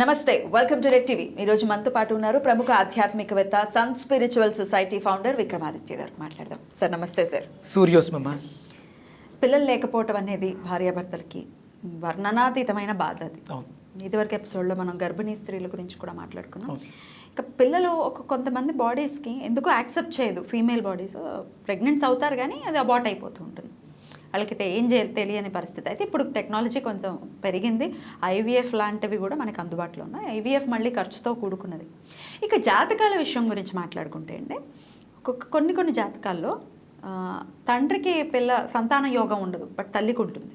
నమస్తే welcome to red TV ఈ రోజు మనతో పాటు ఉన్నారు ప్రముఖ ఆధ్యాత్మికవేత్త sun spiritual society founder Vikramaditya garu. మాట్లాడదాం. సార్ నమస్తే సార్. సూర్యోస్మమ్మ పిల్లలు లేకపోవటం అనేది భార్యాభర్తలకి వర్ణనాతీతమైన బాధ అది. ఇదివరకు ఎపిసోడ్లో మనం గర్భిణీ స్త్రీల గురించి కూడా మాట్లాడుకున్నాం. ఇక పిల్లలు ఒక కొంతమంది బాడీస్కి ఎందుకో యాక్సెప్ట్ చేయదు. ఫీమేల్ బాడీస్ ప్రెగ్నెంట్స్ అవుతారు కానీ అది అబార్ట్ అయిపోతూ ఉంటుంది. వాళ్ళకైతే ఏం చేయాలి తెలియని పరిస్థితి. అయితే ఇప్పుడు టెక్నాలజీ కొంచెం పెరిగింది. ఐవీఎఫ్ లాంటివి కూడా మనకు అందుబాటులో ఉన్నాయి. ఐవీఎఫ్ మళ్ళీ ఖర్చుతో కూడుకున్నది. ఇక జాతకాల విషయం గురించి మాట్లాడుకుంటే అండి కొన్ని కొన్ని జాతకాల్లో తండ్రికి పిల్ల సంతాన యోగం ఉండదు బట్ తల్లికి ఉంటుంది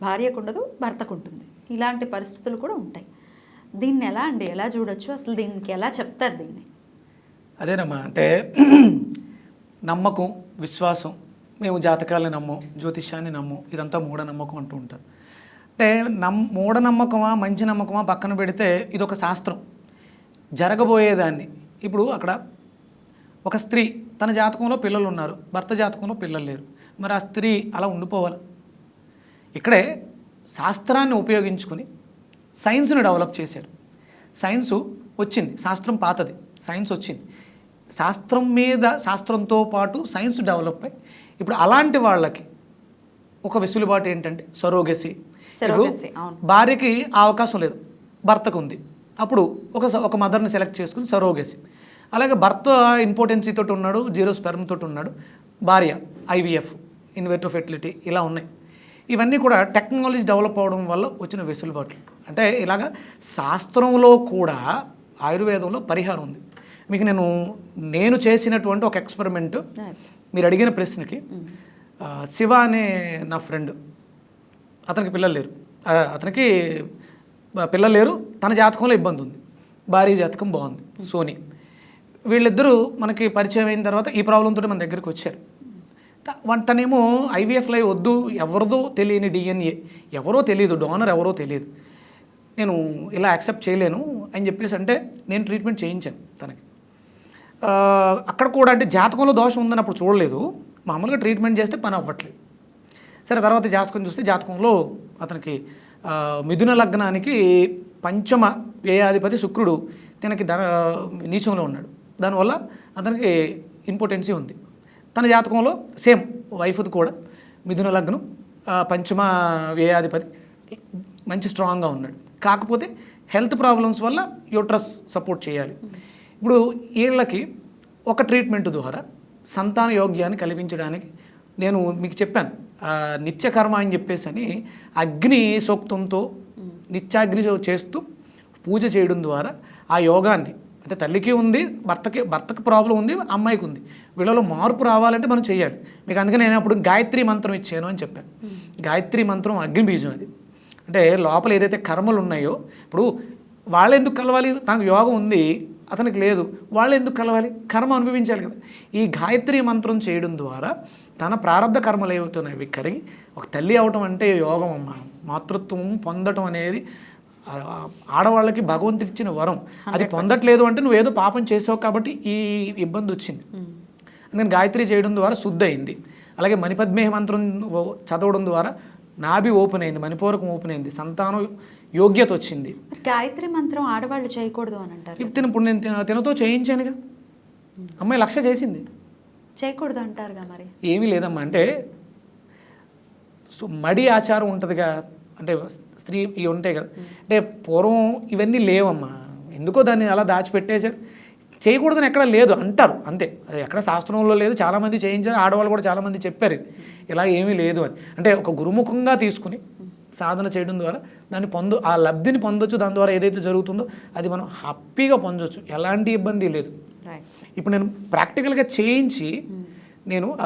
భార్యకు ఉండదు భర్తకు ఉంటుంది ఇలాంటి పరిస్థితులు కూడా ఉంటాయి. దీన్ని ఎలా అండి? ఎలా చూడొచ్చు? అసలు దీనికి ఎలా చెప్తారు దీన్ని? అదేనమ్మా అంటే నమ్మకం విశ్వాసం మేము జాతకాలని నమ్మం జ్యోతిష్యాన్ని నమ్మం ఇదంతా మూఢనమ్మకం అంటూ ఉంటారు. అంటే నమ్ మూఢనమ్మకమా మంచి నమ్మకమా పక్కన పెడితే ఇది ఒక శాస్త్రం. జరగబోయేదాన్ని. ఇప్పుడు అక్కడ ఒక స్త్రీ తన జాతకంలో పిల్లలు ఉన్నారు భర్త జాతకంలో పిల్లలు లేరు. మరి ఆ స్త్రీ అలా ఉండిపోవాలి. ఇక్కడే శాస్త్రాన్ని ఉపయోగించుకొని సైన్స్ని డెవలప్ చేశారు. సైన్సు వచ్చింది శాస్త్రం పాతది సైన్స్ వచ్చింది. శాస్త్రం మీద శాస్త్రంతో పాటు సైన్స్ డెవలప్ అయ్యి ఇప్పుడు అలాంటి వాళ్ళకి ఒక వెసులుబాటు ఏంటంటే సరోగసి. భార్యకి ఆ అవకాశం లేదు. భర్తకు ఉంది. అప్పుడు ఒక ఒక మదర్ని సెలెక్ట్ చేసుకుని సరోగసి. అలాగే భర్త ఇంపార్టెన్సీ తోటి ఉన్నాడు జీరో స్పెర్మ్ తోటి ఉన్నాడు భార్య ఐవీఎఫ్ ఇన్వెర్టో ఫెర్టిలిటీ ఇలా ఉన్నాయి. ఇవన్నీ కూడా టెక్నాలజీ డెవలప్ అవడం వల్ల వచ్చిన వెసులుబాట్లు. అంటే ఇలాగ శాస్త్రంలో కూడా ఆయుర్వేదంలో పరిహారం ఉంది. మీకు నేను నేను చేసినటువంటి ఒక ఎక్స్పెరిమెంట్ మీరు అడిగిన ప్రశ్నకి ఆ, శివ అనే నా ఫ్రెండ్ అతనికి పిల్లలు లేరు. అతనికి పిల్లలు లేరు. తన జాతకంలో ఇబ్బంది ఉంది. భార్య జాతకం బాగుంది. సోని. వీళ్ళిద్దరూ మనకి పరిచయం అయిన తర్వాత ఈ ప్రాబ్లంతో మన దగ్గరికి వచ్చారు. తనేమో ఐవీఎఫ్లో వద్దు ఎవరిదో తెలియని డిఎన్ఏ ఎవరో తెలియదు డోనర్ ఎవరో తెలియదు. నేను ఇలా యాక్సెప్ట్ చేయలేను అని చెప్పేసి అంటే నేను ట్రీట్మెంట్ చేయించాను తనకి. అక్కడ కూడా అంటే జాతకంలో దోషం ఉందని అప్పుడు చూడలేదు. మామూలుగా ట్రీట్మెంట్ చేస్తే పని అవ్వట్లేదు. సరే తర్వాత జాతకం చూస్తే జాతకంలో అతనికి మిథున లగ్నానికి పంచమ వ్యయాధిపతి శుక్రుడు తనకి ధన నీచంలో ఉన్నాడు. దానివల్ల అతనికి ఇంపార్టెన్సీ ఉంది. తన జాతకంలో సేమ్ వైఫ్ది కూడా మిథున లగ్నం పంచమ వ్యయాధిపతి మంచి స్ట్రాంగ్గా ఉన్నాడు. కాకపోతే హెల్త్ ప్రాబ్లమ్స్ వల్ల యూట్రస్ సపోర్ట్ చేయాలి. ఇప్పుడు వీళ్ళకి ఒక ట్రీట్మెంట్ ద్వారా సంతాన యోగ్యాన్ని కల్పించడానికి నేను మీకు చెప్పాను. నిత్యకర్మ అని చెప్పేసి అని అగ్ని సూక్తంతో నిత్యాగ్ని చేస్తూ పూజ చేయడం ద్వారా ఆ యోగాన్ని అంటే తల్లికి ఉంది భర్తకి భర్తకి ప్రాబ్లం ఉంది అమ్మాయికి ఉంది. వీళ్ళలో మార్పు రావాలంటే మనం చేయాలి. మీకు అందుకే నేను అప్పుడు గాయత్రి మంత్రం ఇచ్చాను అని చెప్పాను. గాయత్రి మంత్రం అగ్ని బీజం అది. అంటే లోపల ఏదైతే కర్మలు ఉన్నాయో ఇప్పుడు వాళ్ళు ఎందుకు కలవాలి? తనకు యోగం ఉంది. అతనికి లేదు. వాళ్ళు ఎందుకు కలవాలి? కర్మ అనుభవించాలి కదా. ఈ గాయత్రి మంత్రం చేయడం ద్వారా తన ప్రారంభ కర్మలు ఏమవుతున్నాయి అవి కరిగి ఒక తల్లి అవటం అంటే యోగం అమ్మ. మాతృత్వం పొందటం అనేది ఆడవాళ్ళకి భగవంతుడు ఇచ్చిన వరం. అది పొందట్లేదు అంటే నువ్వు ఏదో పాపం చేసావు కాబట్టి ఈ ఇబ్బంది వచ్చింది. అందుకని గాయత్రి చేయడం ద్వారా శుద్ధి అయింది అలాగే మణిపద్మేహ మంత్రం చదవడం ద్వారా నాభి ఓపెన్ అయింది మణిపూరకం ఓపెన్ అయింది సంతానం యోగ్యత వచ్చింది. గాయత్రి మంత్రం ఆడవాళ్ళు చేయకూడదు అని అంటారు ఇప్పుడు తిన- ఇప్పుడు నేను తిన- తినతో చేయించానుగా. అమ్మాయి లక్ష్య చేసింది. చేయకూడదు అంటారుగా మరి? ఏమీ లేదమ్మా అంటే సో మడి ఆచారం ఉంటుందిగా అంటే స్త్రీ ఇవి ఉంటాయి కదా. అంటే పూర్వం ఇవన్నీ లేవమ్మా. ఎందుకో దాన్ని అలా దాచిపెట్టేశారు. చేయకూడదని ఎక్కడ లేదు అంటారు. అంతే. అది ఎక్కడ శాస్త్రంలో లేదు చాలామంది చేయించారు ఆడవాళ్ళు కూడా చాలామంది చెప్పారు ఇది. ఇలా ఏమీ లేదు అని. అంటే ఒక గురుముఖంగా తీసుకుని సాధన చేయడం ద్వారా దాన్ని పొందు ఆ లబ్ధిని పొందొచ్చు దాని ద్వారా ఏదైతే జరుగుతుందో అది మనం హ్యాపీగా పొందొచ్చు. ఎలాంటి ఇబ్బంది లేదు. ఇప్పుడు నేను ప్రాక్టికల్గా చేయించి నేను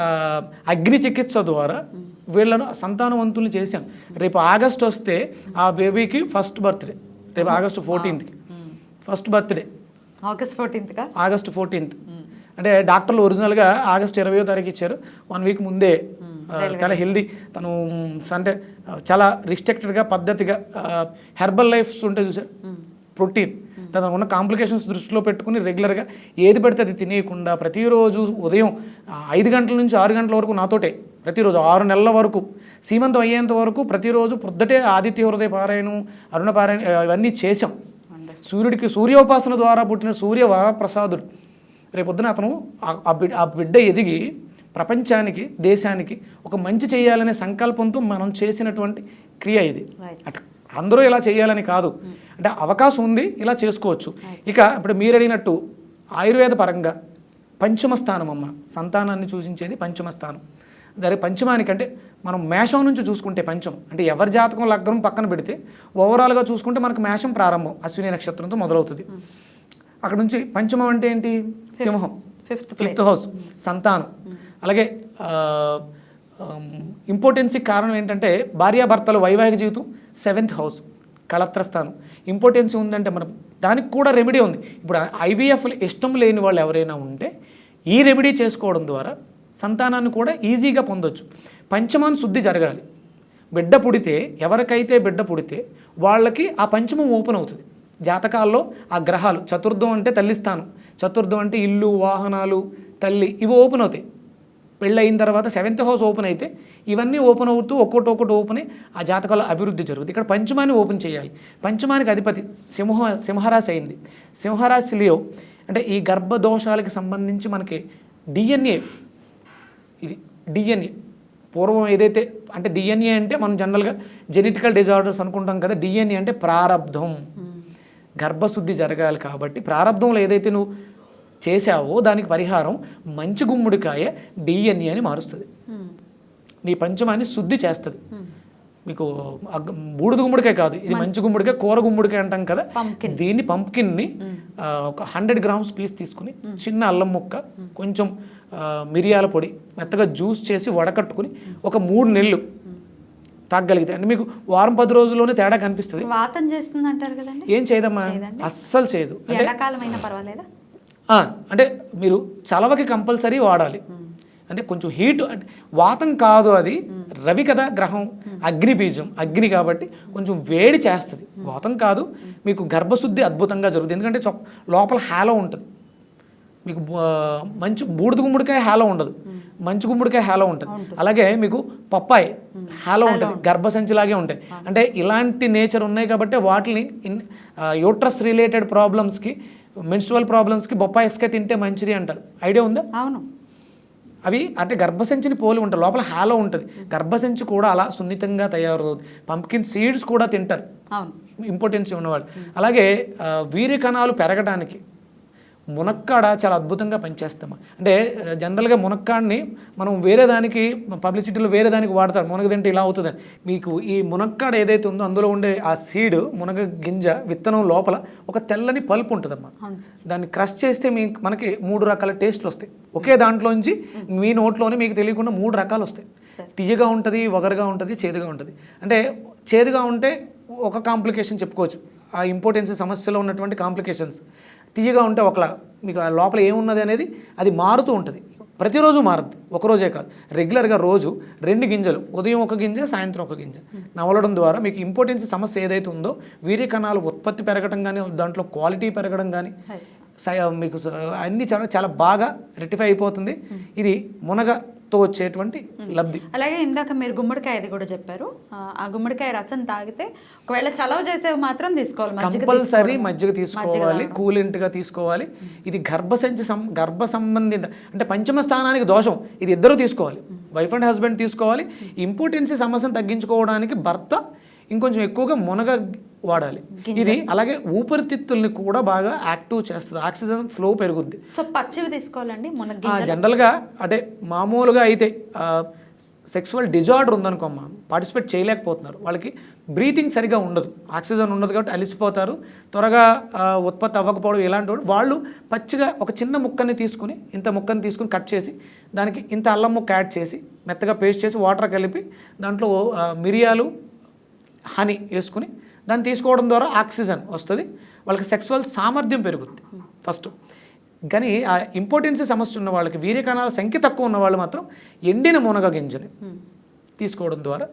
అగ్ని చికిత్స ద్వారా వీళ్ళను సంతానవంతులు చేశాను. రేపు ఆగస్ట్ వస్తే ఆ బేబీకి ఫస్ట్ బర్త్డే. రేపు ఆగస్ట్ ఫోర్టీన్త్కి. First birthday. ఆగస్ట్ ఫోర్టీన్త్గా ఆగస్ట్ ఫోర్టీన్త్. అంటే డాక్టర్లు ఒరిజినల్గా ఆగస్ట్ ఇరవయో తారీఖు ఇచ్చారు. వన్ వీక్ ముందే ఆ, చాలా హెల్దీ. తను అంటే చాలా రిస్ట్రిక్టెడ్గా పద్ధతిగా హెర్బల్ లైఫ్స్ ఉంటాయి చూసారు ప్రోటీన్. తన ఉన్న కాంప్లికేషన్స్ దృష్టిలో పెట్టుకుని రెగ్యులర్గా ఏది పడితే అది తినేయకుండా ప్రతిరోజు ఉదయం ఐదు గంటల నుంచి ఆరు గంటల వరకు నాతోటే ప్రతిరోజు ఆరు నెలల వరకు సీమంతం అయ్యేంత వరకు ప్రతిరోజు పొద్దుటే ఆదిత్య హృదయ పారాయణం అరుణ పారాయణ ఇవన్నీ చేసాం సూర్యుడికి సూర్యోపాసన ద్వారా పుట్టిన సూర్య వరప్రసాదుడు రేపొద్దున అతను ఆ- బిడ్డ ఆ బిడ్డ ఎదిగి ప్రపంచానికి దేశానికి ఒక మంచి చేయాలనే సంకల్పంతో మనం చేసినటువంటి క్రియ ఇది. అందరూ ఇలా చేయాలని కాదు. అంటే అవకాశం ఉంది ఇలా చేసుకోవచ్చు. ఇక ఇప్పుడు మీరు అడిగినట్టు ఆయుర్వేద పరంగా పంచమ స్థానం అమ్మ సంతానాన్ని సూచించేది పంచమ స్థానం. దాని పంచమానికి అంటే మనం మేషం నుంచి చూసుకుంటే పంచం. అంటే ఎవరి జాతకం లగ్నం పక్కన పెడితే ఓవరాల్గా చూసుకుంటే మనకు మేషం ప్రారంభం అశ్విని నక్షత్రంతో మొదలవుతుంది. అక్కడ నుంచి పంచమం అంటే ఏంటి? సింహం. ఫిఫ్త్ ఫిఫ్త్ హౌస్ సంతానం. అలాగే ఇంపార్టెన్సీ కారణం ఏంటంటే భార్యాభర్తల వైవాహిక జీవితం సెవెంత్ హౌస్ కళత్రస్థానం ఇంపార్టెన్సీ ఉందంటే మనం దానికి కూడా రెమెడీ ఉంది. ఇప్పుడు ఐవీఎఫ్ ఇష్టం లేని వాళ్ళు ఎవరైనా ఉంటే ఈ రెమెడీ చేసుకోవడం ద్వారా సంతానాన్ని కూడా ఈజీగా పొందొచ్చు. పంచమాన్ శుద్ధి జరగాలి. బిడ్డ పుడితే ఎవరికైతే బిడ్డ పుడితే వాళ్ళకి ఆ పంచమం ఓపెన్ అవుతుంది. జాతకాల్లో ఆ గ్రహాలు చతుర్థం అంటే తల్లి స్థానం చతుర్థం అంటే ఇల్లు వాహనాలు తల్లి ఇవి ఓపెన్ అవుతాయి. పెళ్ళి అయిన తర్వాత సెవెంత్ హౌస్ ఓపెన్ అయితే ఇవన్నీ ఓపెన్ అవుతూ ఒక్కొక్కటి ఒక్కటి ఓపెన్ ఆ జాతకాల అభివృద్ధి జరుగుతుంది. ఇక్కడ పంచమాన్ని ఓపెన్ చేయాలి. పంచమానికి అధిపతి సింహ సింహరాశి అయింది. సింహరాశిలో అంటే ఈ గర్భదోషాలకి సంబంధించి మనకి డిఎన్ఏ ఇది డిఎన్ఏ పూర్వం ఏదైతే అంటే డిఎన్ఏ అంటే మనం జనరల్గా జెనెటికల్ డిజార్డర్స్ అనుకుంటాం కదా డిఎన్ఏ అంటే ప్రారబ్ధం గర్భశుద్ధి జరగాలి కాబట్టి ప్రారబ్ధంలో ఏదైతే నువ్వు చేశావో దానికి పరిహారం మంచి గుమ్మడికాయ డిఎన్ఏ అని మారుస్తుంది. నీ పంచమాన్ని శుద్ధి చేస్తుంది. మీకు బూడిద గుమ్మడికాయ కాదు. ఇది మంచి గుమ్మడికాయ కూర గుమ్మడికాయ అంటాం కదా. దీన్ని పంప్కిన్ని ఒక హండ్రెడ్ గ్రామ్స్ పీస్ తీసుకుని చిన్న అల్లం ముక్క కొంచెం మిరియాల పొడి మెత్తగా జ్యూస్ చేసి వడకట్టుకుని ఒక మూడు నెలలు తాగగలిగితే అంటే మీకు వారం పది రోజుల్లోనే తేడా కనిపిస్తుంది. వాతం చేస్తుంది అంటారు కదండి? ఏం చేయదమ్మా. అస్సలు చేయదు. ఆ, అంటే మీరు చలవకి కంపల్సరీ వాడాలి. అంటే కొంచెం హీట్ అంటే వాతం కాదు అది. రవి కదా గ్రహం. అగ్ని బీజం. అగ్ని కాబట్టి కొంచెం వేడి చేస్తుంది. వాతం కాదు. మీకు గర్భశుద్ధి అద్భుతంగా జరుగుతుంది. ఎందుకంటే లోపల హాలో ఉంటుంది. మీకు మంచి బూడిద గుమ్మడికాయ హాలో ఉండదు. మంచి గుమ్మడికాయ హాలో ఉంటుంది. అలాగే మీకు పప్పాయి హాలో ఉంటుంది. గర్భసంచిలాగే ఉంటాయి. అంటే ఇలాంటి నేచర్ ఉన్నాయి కాబట్టి వాటిని ఇన్ యూట్రస్ రిలేటెడ్ ప్రాబ్లమ్స్కి మెన్స్ట్రువల్ ప్రాబ్లమ్స్కి బొప్పాయిస్కే తింటే మంచిది అంటారు. ఐడియా ఉందా? అవును. అవి అంటే గర్భసంచిని పోలి ఉంటాయి లోపల హాలో ఉంటుంది. గర్భసంచి కూడా అలా సున్నితంగా తయారవుతుంది. పంప్కిన్ సీడ్స్ కూడా తింటారు. ఇంపార్టెన్స్ ఉన్నవాళ్ళు. అలాగే ఆ, వీర్య కణాలు పెరగడానికి మునక్కాడ చాలా అద్భుతంగా పనిచేస్తాం అంటే జనరల్గా మునక్కాడని మనం వేరే దానికి పబ్లిసిటీలో వేరే దానికి వాడతారు. మునగ తింటే ఇలా అవుతుంది. మీకు ఈ మునక్కాడ ఏదైతే ఉందో అందులో ఉండే ఆ సీడ్ మునగ గింజ విత్తనం లోపల ఒక తెల్లని పల్పు ఉంటుందమ్మా. దాన్ని క్రష్ చేస్తే మీ మనకి మూడు రకాల టేస్ట్లు వస్తాయి. ఒకే దాంట్లోంచి మీ నోట్లోనే మీకు తెలియకుండా మూడు రకాలు వస్తాయి. తీయగా ఉంటుంది వగరుగా ఉంటుంది చేదుగా ఉంటుంది. అంటే చేదుగా ఉంటే ఒక కాంప్లికేషన్ చెప్పుకోవచ్చు. ఆ ఇంపార్టెన్స్ సమస్యలో ఉన్నటువంటి కాంప్లికేషన్స్. తీయగా ఉంటే ఒకలా మీకు లోపల ఏమున్నది అనేది అది మారుతూ ఉంటుంది. ప్రతిరోజు మారుద్ది ఒకరోజే కాదు. రెగ్యులర్గా రోజు రెండు గింజలు ఉదయం ఒక గింజ సాయంత్రం ఒక గింజ. నవలడం ద్వారా మీకు ఇంపార్టెన్స్ సమస్య ఏదైతే ఉందో వీర్య కణాలు ఉత్పత్తి పెరగడం కానీ దాంట్లో క్వాలిటీ పెరగడం కానీ మీకు అన్నీ చాలా చాలా బాగా రెటిఫై అయిపోతుంది. ఇది మునగతో వచ్చేటువంటి లబ్ధి. అలాగే ఇందాక మీరు గుమ్మడికాయ ఇది కూడా చెప్పారు. ఆ, గుమ్మడికాయ రసం తాగితే ఒకవేళ చలవ చేసేవి మాత్రం తీసుకోవాలి కంపల్సరీ మజ్జిగ తీసుకోవాలి కూలింట్గా తీసుకోవాలి. ఇది గర్భసంచి సం గర్భ సంబంధిత అంటే పంచమ స్థానానికి దోషం. ఇది ఇద్దరు తీసుకోవాలి. వైఫ్ అండ్ హస్బెండ్ తీసుకోవాలి. ఇంపార్టెన్సీ సమస్యను తగ్గించుకోవడానికి భర్త ఇంకొంచెం ఎక్కువగా మునగ వాడాలి. ఇది అలాగే ఊపిరితిత్తుల్ని కూడా బాగా యాక్టివ్ చేస్తుంది. ఆక్సిజన్ ఫ్లో పెరుగుద్ది. సో పచ్చివి తీసుకోవాలండి ఆ, జనరల్గా అంటే మామూలుగా అయితే సెక్సువల్ డిజార్డర్ ఉందనుకోమ్మా పార్టిసిపేట్ చేయలేకపోతున్నారు. వాళ్ళకి బ్రీతింగ్ సరిగా ఉండదు. ఆక్సిజన్ ఉండదు కాబట్టి అలిసిపోతారు. త్వరగా ఉత్పత్తి అవ్వకపోవడం ఇలాంటి వాళ్ళు పచ్చిగా ఒక చిన్న ముక్కని తీసుకుని ఇంత ముక్కని తీసుకుని కట్ చేసి దానికి ఇంత అల్లం ముక్క యాడ్ చేసి మెత్తగా పేస్ట్ చేసి వాటర్ కలిపి దాంట్లో మిరియాలు హనీ వేసుకుని దాన్ని తీసుకోవడం ద్వారా ఆక్సిజన్ వస్తుంది. వాళ్ళకి సెక్సువల్ సామర్థ్యం పెరుగుద్ది. ఫస్ట్. కానీ ఆ ఇంపార్టెన్సీ సమస్య ఉన్న వాళ్ళకి వీర్య కణాల సంఖ్య తక్కువ ఉన్న వాళ్ళు మాత్రం ఎండిన మునగ గింజని తీసుకోవడం ద్వారా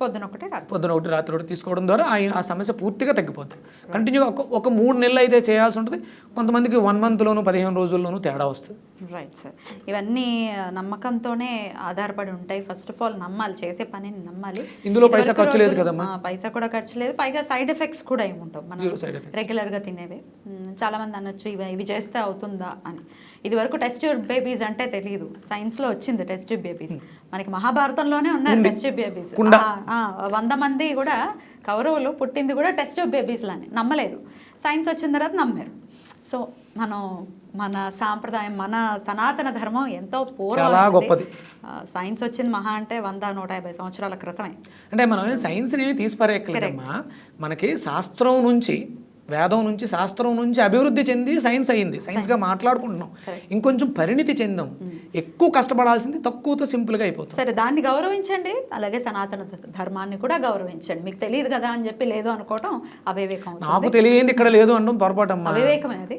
పొద్దున ఒకటి రాత్రి. పొద్దున ఒకటి రాత్రి ఒకటి తీసుకోవడం ద్వారా ఆ ఆ సమస్య పూర్తిగా తగ్గిపోతుంది కంటిన్యూగా ఒక ఒక మూడు నెలలు అయితే చేయాల్సి ఉంటుంది. కొంతమందికి వన్ మంత్లోను పదిహేను రోజుల్లోనూ తేడా వస్తుంది. రైట్ సార్ ఇవన్నీ నమ్మకంతోనే ఆధారపడి ఉంటాయి. ఫస్ట్ ఆఫ్ ఆల్ నమ్మాలి. చేసే పనిని నమ్మాలి. ఇందులో పైసా ఖర్చు లేదు కదమ్మా? పైసా కూడా ఖర్చు లేదు. పైగా సైడ్ ఎఫెక్ట్స్ కూడా ఏమి ఉండవు. మనం. రెగ్యులర్గా తినేవి. మ్, చాలా మంది అనొచ్చు ఇవి ఇవి చేస్తే అవుతుందా? అని. ఇది వరకు టెస్ట్ ట్యూబ్ బేబీస్ అంటే తెలియదు సైన్స్లో వచ్చింది టెస్ట్ ట్యూబ్ బేబీస్ మనకి మహాభారతంలోనే ఉన్నారు టెస్ట్ ట్యూబ్ బేబీస్. వంద మంది కూడా కౌరవులు పుట్టింది కూడా టెస్ట్ ట్యూబ్ బేబీస్ లానే. నమ్మలేదు. సైన్స్ వచ్చిన తర్వాత నమ్మారు. సో మనం మన సాంప్రదాయం మన సనాతన ధర్మం ఎంతో చాలా గొప్పది. సైన్స్ వచ్చింది మహా అంటే వంద నూట యాభై సంవత్సరాల క్రితమే. అంటే మనం సైన్స్ ఏమి తీసిపారేయట్లేదమ్మా మనకి శాస్త్రం నుంచి వేదం నుంచి శాస్త్రం నుంచి అభివృద్ధి చెంది సైన్స్ అయ్యింది సైన్స్గా మాట్లాడుకుంటున్నాం. ఇంకొంచెం పరిణితి చెందాం. ఎక్కువ కష్టపడాల్సింది తక్కువతో సింపుల్గా అయిపోతుంది. సరే దాన్ని గౌరవించండి. అలాగే సనాతన ధర్మాన్ని కూడా గౌరవించండి. మీకు తెలియదు కదా అని చెప్పి లేదు అనుకోవటం అవివేకం. నాకు తెలియంది ఇక్కడ లేదు అనడం పొరపాటు అమ్మా అవివేకమే అది.